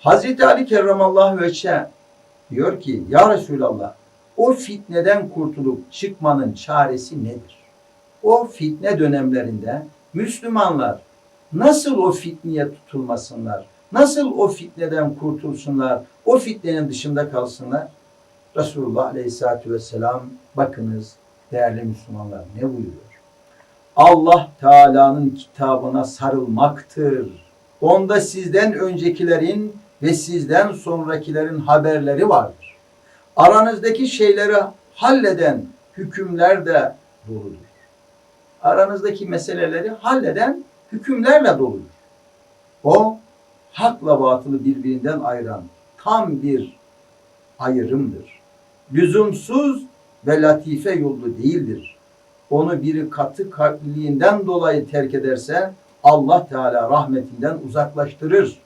Hazreti Ali kerramallahu veçhe diyor ki ya Resulallah o fitneden kurtulup çıkmanın çaresi nedir? O fitne dönemlerinde Müslümanlar nasıl o fitneye tutulmasınlar? Nasıl o fitneden kurtulsunlar? O fitnenin dışında kalsınlar? Resulullah Aleyhisselatü Vesselam bakınız değerli Müslümanlar ne buyuruyor? Allah Teala'nın kitabına sarılmaktır. Onda sizden öncekilerin ve sizden sonrakilerin haberleri vardır. Aranızdaki şeyleri halleden hükümler de doludur. Aranızdaki meseleleri halleden hükümlerle doludur. O hakla batılı birbirinden ayıran tam bir ayrımdır. Lüzumsuz ve latife yollu değildir. Onu biri katı kalpliliğinden dolayı terk ederse Allah Teala rahmetinden uzaklaştırır.